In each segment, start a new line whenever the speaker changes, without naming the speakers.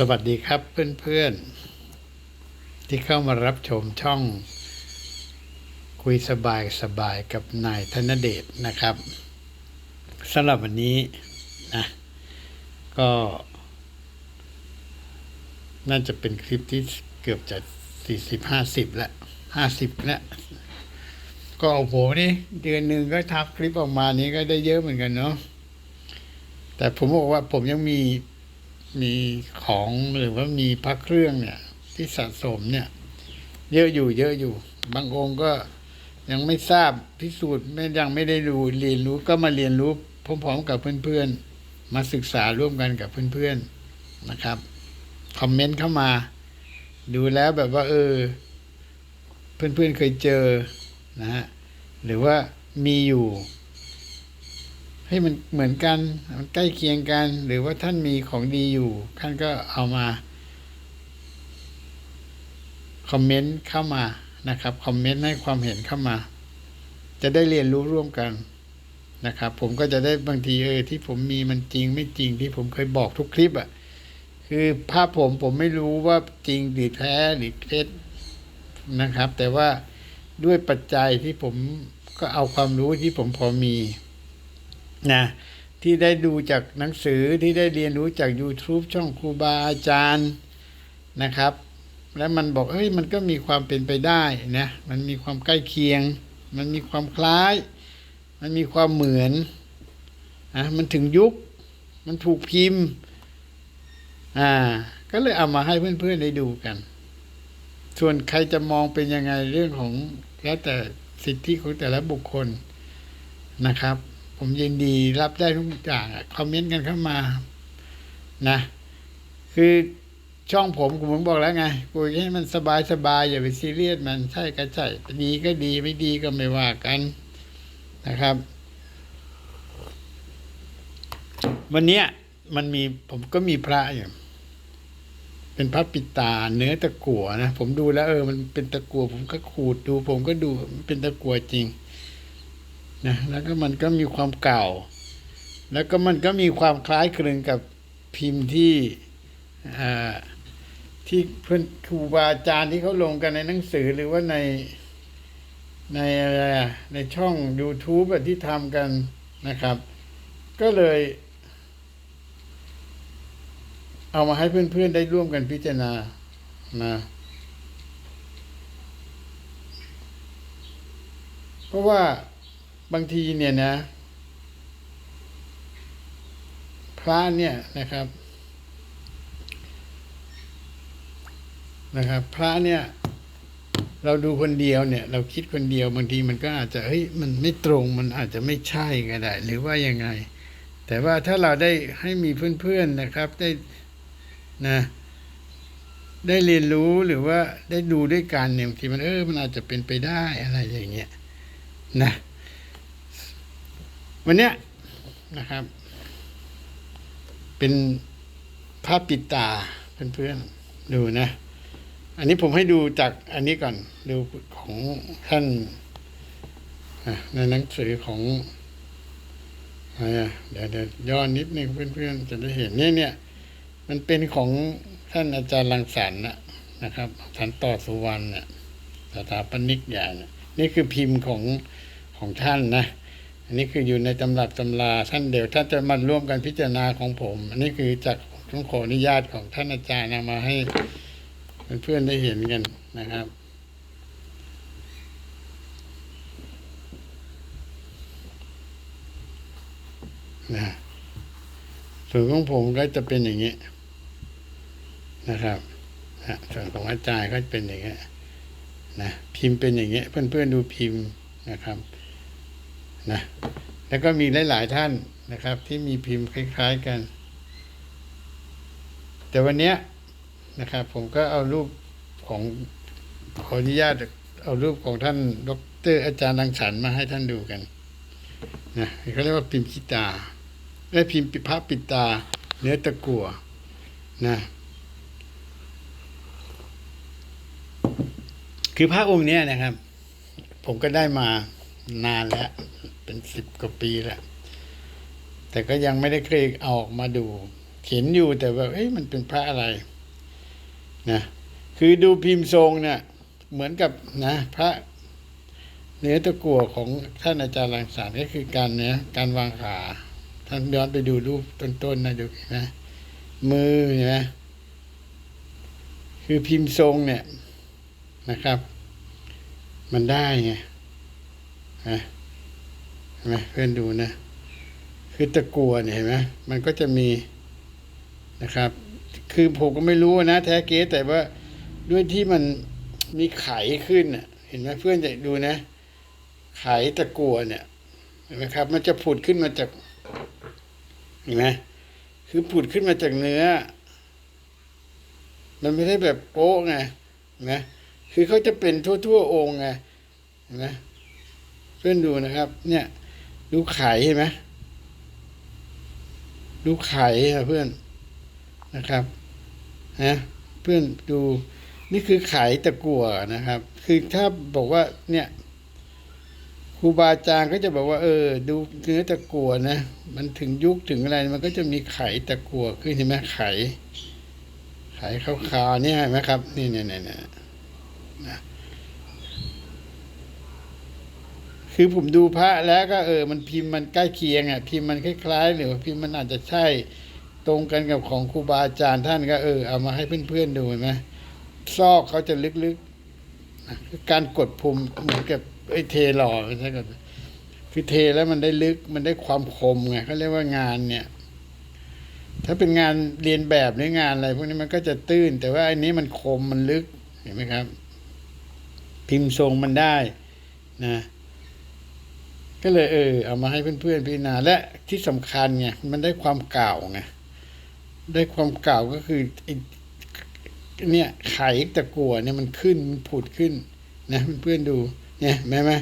สวัสดีครับเพื่อนๆ ที่เข้ามารับชมช่อง คุยสบายสบายกับนายธนเดชนะครับสำหรับวันนี้นะก็ น่าจะเป็นคลิปที่เกือบจะสี่สิบห้าสิบล้วห้าสิบล้วก็โอ้โหนี่เดือนหนึ่งก็ทักคลิปออกมานี้ก็ได้เยอะเหมือนกันเนาะแต่ผมบอกว่าผมยังมี มีของหรือว่ามีพระเครื่องเนี่ย ที่สะสมเนี่ย เยอะอยู่เยอะอยู่ บางองค์ก็ยังไม่ทราบพิสูจน์ไม่ยังไม่ได้รู้เรียนรู้ก็มาเรียนรู้พร้อมๆกับเพื่อนๆ มาศึกษาร่วมกันกับเพื่อนๆนะครับคอมเมนต์เข้ามา ดูแล้วแบบว่า เออ เพื่อนๆเคยเจอนะฮะหรือว่ามีอยู่ ให้มันเหมือนกัน มันใกล้เคียงกัน หรือว่าท่านมีของดีอยู่ ท่านก็เอามาคอมเมนต์เข้ามานะครับคอมเมนต์ให้ความเห็นเข้ามา จะได้เรียนรู้ร่วมกันนะครับ ผมก็จะได้บางทีเออที่ผมมีมันจริงไม่จริงที่ผมเคยบอกทุกคลิปอะ่ะคือภาพผมผมไม่รู้ว่าจริงหรือแท้หรือเท็จนะครับ แต่ว่าด้วยปัจจัยที่ผมก็เอาความรู้ที่ผมพอมี นะที่ได้ดูจากหนังสือที่ได้เรียนรู้จาก YouTube ช่องครูบาอาจารย์นะครับ แล้วมันบอกเฮ้ยมันก็มีความเป็นไปได้นะมันมีความใกล้เคียง มันมีความคล้าย มันมีความเหมือนอะมันถึงยุค มันถูกพิมพ์อ่าก็เลยเอามาให้เพื่อนๆได้ดูกัน ส่วนใครจะมองเป็นยังไงเรื่องของแล้วแต่สิทธิของแต่ละบุคคลนะครับ ผมยินดีรับได้ทุกอย่างคอมเมนต์กันเข้ามา นะ คือช่องผมผมบอกแล้วไงคุยให้มันสบายสบายอย่าไปซีเรียสมันใช่ก็ใช่ดีก็ดีไม่ดีก็ไม่ว่ากันนะครับ วันเนี้ยมันมีผมก็มีพระอยู่เป็นพระปิตาเนื้อตะกั่วนะผมดูแล้วเออมันเป็นตะกั่วผมก็ขูดดู ผมก็ดูเป็นตะกั่วจริง นะแล้วก็มันก็มีความเก่า แล้วก็มันก็มีความคล้ายคลึงกับพิมพ์ที่ที่เพื่อนครูบาอาจารย์ที่เขาลงกันในหนังสือหรือว่าในในอะไรอะในช่อง YouTube อะที่ทำกันนะครับ ก็เลย เอามาให้เพื่อนๆได้ร่วมกันพิจารณานะเพราะว่า บางทีเนี่ยนะ พระเนี่ยนะครับ นะครับ พระเนี่ย เราดูคนเดียวเนี่ย เราคิดคนเดียวบางทีมันก็อาจจะเฮ้ยมันไม่ตรงมันอาจจะไม่ใช่ก็ได้ หรือว่ายังไง แต่ว่าถ้าเราได้ให้มีเพื่อนๆนะครับได้นะได้เรียนรู้หรือว่าได้ดูด้วยกันเนี่ยบางทีมันเออมันอาจจะเป็นไปได้อะไรอย่างเงี้ยนะ วันเนี้ยนะครับ เป็นภาพปิดตาเพื่อนๆดูนะ อันนี้ผมให้ดูจากอันนี้ก่อน ดูของท่านในหนังสือของอะไรอะเดี๋ยวเดี๋ยวย้อนนิดนึงเพื่อนๆ จะได้เห็นเนี่ยเนี่ย มันเป็นของท่านอาจารย์รังสรรค์นะนะครับสันต่อสุวรรณเนี่ยสถาปนิกใหญ่เนี่ยนี่คือพิมพ์ของของท่านนะ อันนี้คืออยู่ในตำรับตำราท่านเดี๋ยวท่านจะมาร่วมกันพิจารณาของผม อันนี้คือจากต้องขออนุญาตของท่านอาจารย์นำมาให้เพื่อนๆได้เห็นกันนะครับนะส่วนของผมก็จะเป็นอย่างนี้นะครับนะส่วนของอาจารย์ก็เป็นอย่างนี้นะพิมพ์เป็นอย่างนี้เพื่อนๆดูพิมพ์นะครับ นะแล้วก็มีหลาย ๆ ท่านนะครับ ที่มีพิมพ์คล้าย ๆ กัน แต่วันเนี้ยนะครับ ผมก็เอารูปของขออนุญาตเอารูปของท่านดรอาจารย์รังสรรค์มาให้ท่านดูกันนะเขาเรียกว่าพิมพ์คิตาได้พิมพ์ปิพระปิดตา เนื้อตะกัวนะคือพระองค์เนี้ยนะครับ ผมก็ได้มานานแล้ว เป็นสิบกว่าปีแล้วแต่ก็ยังไม่ได้เคยเอาออกมาดู เห็นอยู่แต่ว่าเอ้ยมันเป็นพระอะไรนะคือดูพิมพ์ทรงเนี่ยเหมือนกับนะ พระเนื้อตะกั่วของท่านอาจารย์รังสรรค์ก็คือการเนี้ยการวางขาท่านย้อนไปดูรูปต้นๆนะดูนไหมมือเห็นไหมคือพิมพ์ทรงเนี่ยนะครับ มันได้ไงนะ ไหมเพื่อนดูนะ คือตะกัวเนี่ยเห็นไหมมันก็จะมีนะครับ คือผมก็ไม่รู้นะแท้เก๊แต่ว่าด้วยที่มันมีไขขึ้นน่ะ เห็นไหมเพื่อนจะดูนะ ไขตะกัวเนี่ยเห็นไหมครับ มันจะผุดขึ้นมาจากเห็นไหมคือผุดขึ้นมาจากเนื้อ มันไม่ได้แบบโป๊ะไงเห็นไหมคือเขาจะเป็นทั่วๆองค์ไงเห็นไหมเพื่อนดูนะครับ เนี่ย ดูไข่เห็นไหมดูไข่อะเพื่อนนะครับนะเพื่อนดูนี่คือไข่ตะกั่วนะครับ คือถ้าบอกว่าเนี่ยครูบาอาจารย์ก็จะบอกว่า เออ ดูเนื้อตะกั่วนะมันถึงยุคถึงอะไรมันก็จะมีไข่ตะกั่วขึ้นเห็นไหมไข่ไข่ขาวๆเนี่ยเห็นไหมครับ นี่เนี่ยเนี่ยเนี่ยนะ คือผมดูพระแล้วก็เออ มันพิมพ์มันใกล้เคียงอะพิมพ์มันคล้ายๆหรือว่าพิมพ์มันอาจจะใช่ ตรงกันกับของครูบาอาจารย์ท่านก็เออเอามาให้เพื่อนๆดูเห็นไหมซอกเขาจะลึกๆการกดภูมิเหมือนกับไอ้เทหล่อใช่ไหมคือเทแล้วมันได้ลึกมันได้ความคมไงเขาเรียกว่างานเนี่ย ถ้าเป็นงานเรียนแบบหรืองานอะไรพวกนี้มันก็จะตื้น แต่ว่าอันนี้มันคมมันลึกเห็นไหมครับ พิมพ์ทรงมันได้นะ ก็เลยเออเอามาให้เพื่อนๆพิจารณาและที่สำคัญไงมันได้ความเก่าไงได้ความเก่าก็คือเนี่ยไข่ตะกัวเนี่ยมันขึ้นมันผุดขึ้นนะเพื่อนๆดู เนี่ยแม่ไหม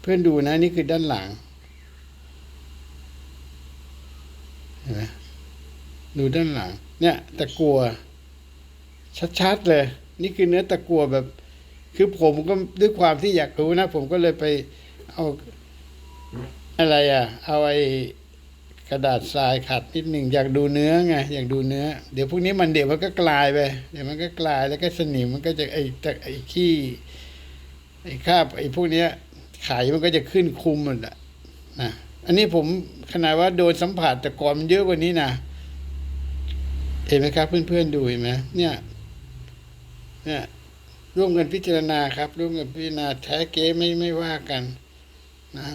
เพื่อนดูนะ นี่คือด้านหลังเห็นไหมดูด้านหลัง เนี่ย ตะกัว ชัดๆเลย นี่คือเนื้อตะกัวแบบ คือผมก็ด้วยความที่อยากรู้นะ ผมก็เลยไปเอา อะไรอะ เอาไอ้กระดาษทรายขัดนิดหนึ่งอยากดูเนื้อไงอยากดูเนื้อ เดี๋ยวพวกนี้มันเดี๋ยวมันก็กลายไปเดี๋ยวมันก็กลายแล้วก็สนิมมันก็จะไอ้ตะไอ้ขี้ไอ้คราบไอ้พวกเนี้ยไขมันก็จะขึ้นคุมหมดอะนะอันนี้ผมขนาดว่าโดนสัมผัสแต่ก่อนมันเยอะกว่านี้นะเห็นไหมครับ เพื่อนๆดูเห็นไหมเนี่ย เนี่ยร่วมกันพิจารณาครับ ร่วมกันพิจารณาแท้เก๊ไม่ไม่ว่ากัน นะ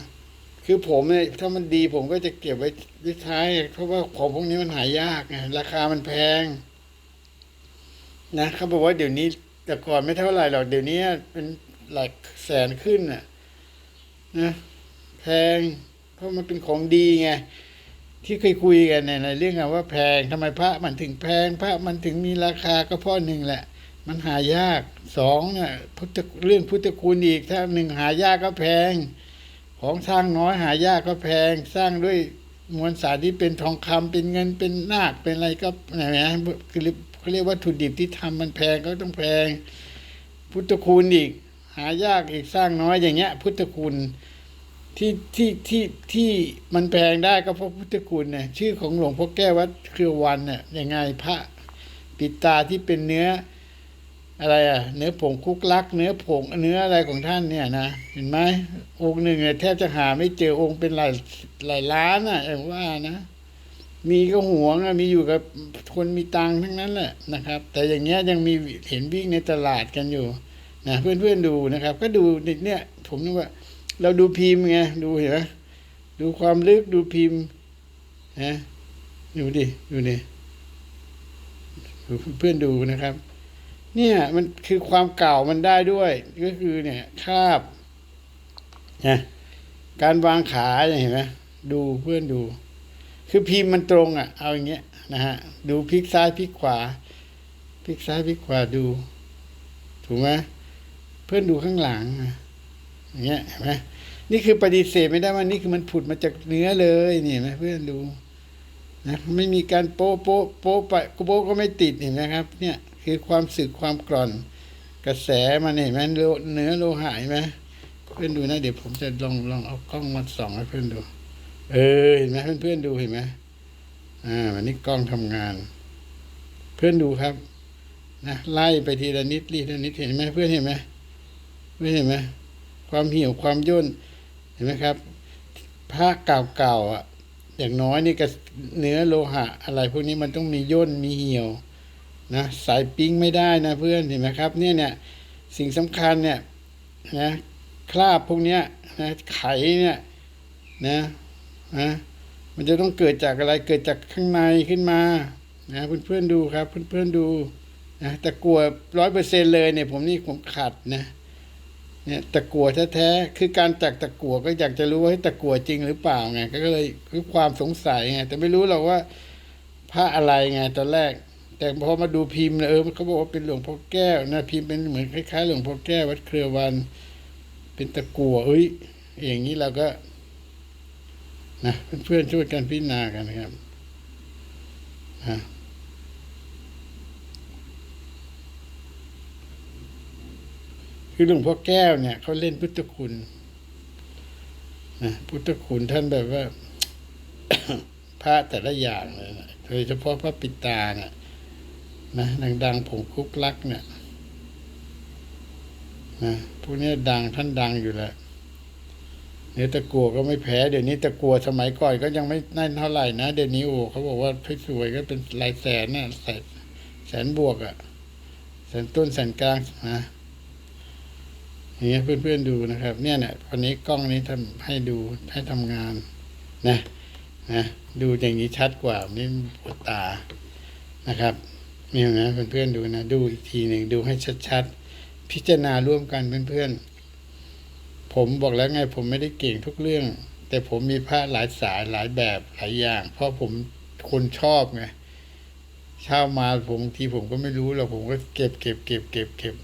คือผมเนี่ยถ้ามันดีผมก็จะเก็บไว้ไว้ท้าย เพราะว่าของพวกนี้มันหายากไงราคามันแพง นะเขาบอกว่าเดี๋ยวนี้ แต่ก่อนไม่เท่าไหร่หรอกเดี๋ยวนี้เป็นหลักแสนขึ้นน่ะ นะแพง เพราะมันเป็นของดีไงที่เคยคุยกันในในเรื่องว่าแพงทำไมพระมันถึงแพง พระมันถึงมีราคาก็เพราะหนึ่งแหละ มันหายากสองเนี่ยพุทธเรื่องพุทธคุณอีกถ้าหนึ่งหายากก็แพง ของสร้างน้อยหายากก็แพง สร้างด้วยมวลสารที่เป็นทองคำเป็นเงินเป็นนาคเป็นอะไรก็ไหนนะคือเขาเรียกวัตถุดิบที่ทำมันแพงก็ต้องแพง พุทธคุณอีก หายากอีกสร้างน้อยอย่างเงี้ย พุทธคุณที่ที่ที่ที่มันแพงได้ก็เพราะพุทธคุณเนี่ยชื่อของหลวงพ่อแก้ววัดเครือวันเนี่ยยังไงพระปิตาที่เป็นเนื้อ อะไรอะเนื้อผงคุกลัก เนื้อผงเนื้ออะไรของท่านเนี่ยนะเห็นไหมองค์หนึ่งเนี่ยแทบจะหาไม่เจอองค์เป็นหลายหลายล้านอะเออว่านะมีก็หวงอะมีอยู่กับคนมีตังทั้งนั้นแหละนะครับ แต่อย่างเงี้ยยังมีเห็นวิ่งในตลาดกันอยู่นะเพื่อนๆดูนะครับ ก็ดูเนี่ย ผมนึกว่า เราดูพิมพ์ไงดูเห็นไหมดูความลึกดูพิมพ์นะดูดิดูดิดูเพื่อนดูนะครับ เนี่ยมันคือความเก่ามันได้ด้วย ก็คือเนี่ยคาบนะการวางขาเห็นไหมดูเพื่อนดู คือพิมพ์มันตรงอะ เอาอย่างเงี้ยนะฮะดูพลิกซ้ายพลิกขวาพลิกซ้ายพลิกขวาดู ถูกไหมเพื่อนดูข้างหลังอะอย่างเงี้ยเห็นไหมนี่คือปฏิเสธไม่ได้ว่านี่คือมันผุดมาจากเนื้อเลยนี่เห็นไหมเพื่อนดูนะไม่มีการโป๊ะโป๊ะโป๊ะไปโป๊ะก็ไม่ติดเห็นไหมครับ เนี่ย คือความสึกความกร่อน กระแสมันเห็นไหมโลเนื้อโลหะเห็นไหมเพื่อนดูนะเดี๋ยวผมจะลองลองเอากล้องมาส่องให้เพื่อนดู เออเห็นไหมเพื่อนเพื่อนๆดูเห็นไหมอ่าวันนี้กล้องทำงาน เพื่อนดูครับนะไล่ไปทีละนิดทีละนิดเห็นไหมเพื่อนเห็นไหมเพื่อนเห็นไหมความเหี่ยวความย่นเห็นไหมครับผ้าเก่าๆอะอย่างน้อยนี่ก็เนื้อโลหะอะไรพวกนี้มันต้องมีย่นมีเหี่ยว นะสายปิ้งไม่ได้นะเพื่อนเห็นไหมครับเนี่ยเนี่ยสิ่งสำคัญเนี่ยนะคราบพวกเนี้ยนะไขเนี่ยนะนะมันจะต้องเกิดจากอะไรเกิดจากข้างในขึ้นมานะเพื่อนๆดูครับเพื่อนๆดูนะตะกัวร้อยเปอร์เซ็นเลยเนี่ยผมนี่ผมขัดนะเนี่ยตะกัวแท้ๆคือการจากตะกัวก็อยากจะรู้ว่าตะกัวจริงหรือเปล่าไงก็เลยคือความสงสัยไงแต่ไม่รู้หรอกว่าพระอะไรไงตอนแรก แต่พอมาดูพิมพ์นะเออเขาบอกว่าเป็นหลวงพ่อแก้วนะพิมพ์เป็นเหมือนคล้ายๆ หลวงพ่อแก้ววัดเครือวัน เป็นตะกัวเอ้ยอย่างนี้เราก็ นะเพื่อนๆช่วยกันพิจารณากันนะครับนะคือหลวงพ่อแก้วเนี่ยเขาเล่นพุทธคุณนะพุทธคุณท่านแบบว่าพระแต่ละอย่างเลยนะโดยเฉพาะพระปิตาเนี่ย นะดังๆผงคุกลักเนี่ยนะพวกนี้ดังท่านดังอยู่แหล้วเนื้อตะกัวก็ไม่แพ้เดี๋ยวนี้ตะกัวสมัยก่อนก็ยังไม่นั่นเท่าไหร่นะเดี๋ยวนี้โอ้เขาบอกว่าสวยก็เป็นหลายแสนนะแสนแสนบวกอะ่ะแสนต้นแสนกลางนะอย่างเงี้ยเพื่อนๆดูนะครับ เนี่ยเนี่ยวันนี้กล้องนี้ทำให้ดูให้ทำงานนะนะดูอย่างนี้ชัดกว่านี่ปวดตานะครับ นี่นะเพื่อนๆดูนะดูอีกทีหนึ่งดูให้ชัดๆ พิจารณาร่วมกันเพื่อนๆ ผมบอกแล้วไงผมไม่ได้เก่งทุกเรื่อง แต่ผมมีพระหลายสายหลายแบบหลายอย่าง เพราะผมคนชอบไงเช่ามาผมทีผมก็ไม่รู้หรอกผมก็เก็บเก็บเก็บเก็บเก็บ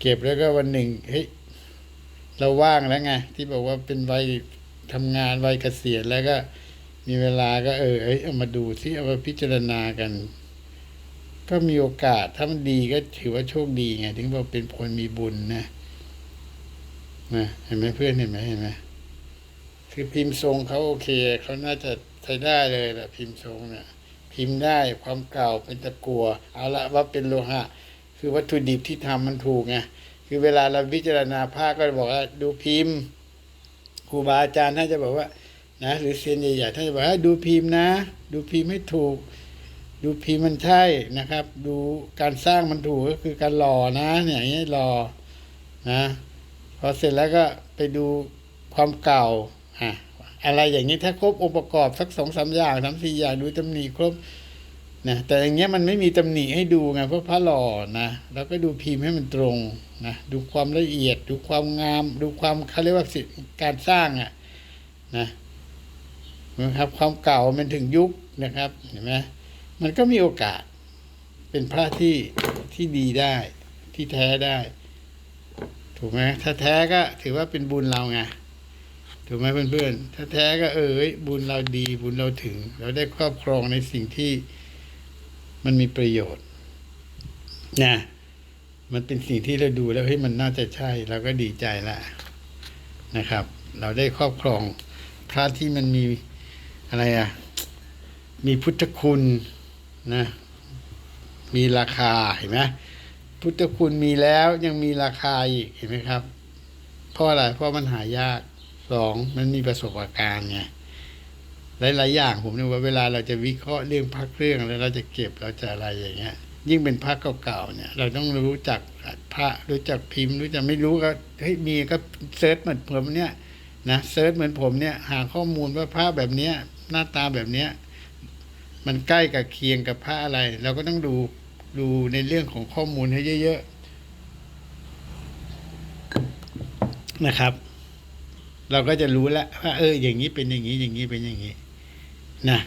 เก็บแล้วก็วันหนึ่งเฮ้ยเราว่างแล้วไงที่บอกว่าเป็นวัยทำงานวัยเกษียณแล้วก็มีเวลาก็เออเอ้ยเอามาดูที่เอามาพิจารณากัน ก็มีโอกาสถ้ามันดีก็ถือว่าโชคดีไง ถึงว่าเป็นคนมีบุญนะนะเห็นไหมเพื่อนเห็นไหมเห็นไหมคือพิมพ์ทรงเขาโอเคเขาน่าจะใช้ได้เลยแหละพิมพ์ทรงเนี่ยพิมพ์ได้ความเก่าเป็นตะกัวเอาละว่าเป็นโลหะ คือวัตถุดิบที่ทำมันถูกไงคือเวลาเราพิจารณาผ้าก็บอกว่าดูพิมพ์ครูบาอาจารย์ท่านจะบอกว่า นะ หรือเซียนใหญ่ๆท่านจะบอกว่าดูพิมพ์นะ ดูพิมพ์ให้ถูก ดูพิมพ์มันใช่นะครับ ดูการสร้างมันถูกก็คือการหล่อนะเนี่ยอย่างนี้หล่อนะพอเสร็จแล้วก็ไปดูความเก่าอะอะไรอย่างนี้ถ้าครบองค์ประกอบสักสองสามอย่างสามสี่อย่างดูตำหนิครบนะแต่อย่างเงี้ยมันไม่มีตำหนิให้ดูไงเพราะพระหล่อนะแล้วก็ดูพิมพ์ให้มันตรงนะดูความละเอียด ดูความงาม ดูความเขาเรียกว่าสิการสร้างอะนะนะครับความเก่ามันถึงยุคนะครับเห็นไหม มันก็มีโอกาส เป็นพระที่ที่ดีได้ที่แท้ได้ ถูกไหมถ้าแท้ก็ถือว่าเป็นบุญเราไงถูกไหมเพื่อนๆ ถ้าแท้ก็เออบุญเราดีบุญเราถึง เราได้ครอบครองในสิ่งที่มันมีประโยชน์นะมันเป็นสิ่งที่เราดูแล้วเฮ้ยมันน่าจะใช่เราก็ดีใจละนะครับ เราได้ครอบครองพระที่มันมีอะไรอะมีพุทธคุณ นะ มีราคาเห็นไหมพุทธคุณมีแล้วยังมีราคาอีกเห็นไหมครับ เพราะอะไรเพราะมันหายากสองมันมีประสบการณ์ไงหลายๆอย่างผมเนี่ยว่าเวลาเราจะวิเคราะห์เรื่องพักเครื่องแล้วเราจะเก็บเราจะอะไรอย่างเงี้ย ยิ่งเป็นพระเก่าๆเนี่ย เราต้องรู้จักพระรู้จักพิมพ์ รู้จักไม่รู้ก็เฮ้ยมีก็เซิร์ชเหมือนผมเนี่ยนะเซิร์ชเหมือนผมเนี่ย หาข้อมูลว่าพระแบบเนี้ย หน้าตาแบบเนี้ย มันใกล้กับเคียงกับพระอะไร เราก็ต้องดูดูในเรื่องของข้อมูลให้เยอะๆนะครับ เราก็จะรู้แล้วว่าเออ อย่างนี้เป็นอย่างนี้อย่างนี้เป็นอย่างนี้นะ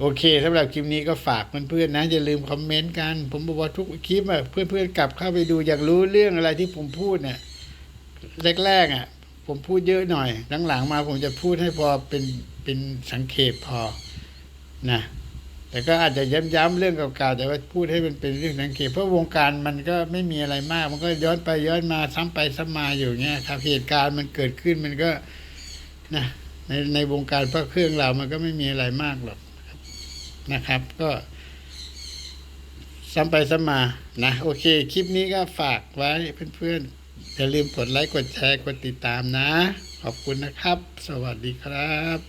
โอเคสำหรับคลิปนี้ก็ฝากเพื่อนๆนะอย่าลืมคอมเมนต์กัน ผมบอกว่าทุกคลิปอะเพื่อนๆกลับเข้าไปดูอยากรู้เรื่องอะไรที่ผมพูดเนี่ยแรกๆอะ ผมพูดเยอะหน่อยหลังๆมาผมจะพูดให้พอเป็นเป็นสังเขปพอนะ แต่ก็อาจจะย้ำๆเรื่องเก่าๆแต่ว่าพูดให้มันเป็นเรื่องสังเกตเพราะวงการมันก็ไม่มีอะไรมาก มันก็ย้อนไปย้อนมาซ้ำไปซ้ำมาอยู่เงี้ยครับเหตุการณ์มันเกิดขึ้นมันก็นะในในวงการพระเครื่องเรามันก็ไม่มีอะไรมากหรอกนะครับ ก็ซ้ำไปซ้ำมานะโอเค คลิปนี้ก็ฝากไว้เพื่อนๆอย่าลืมกดไลค์กดแชร์กดติดตามนะ ขอบคุณนะครับ สวัสดีครับ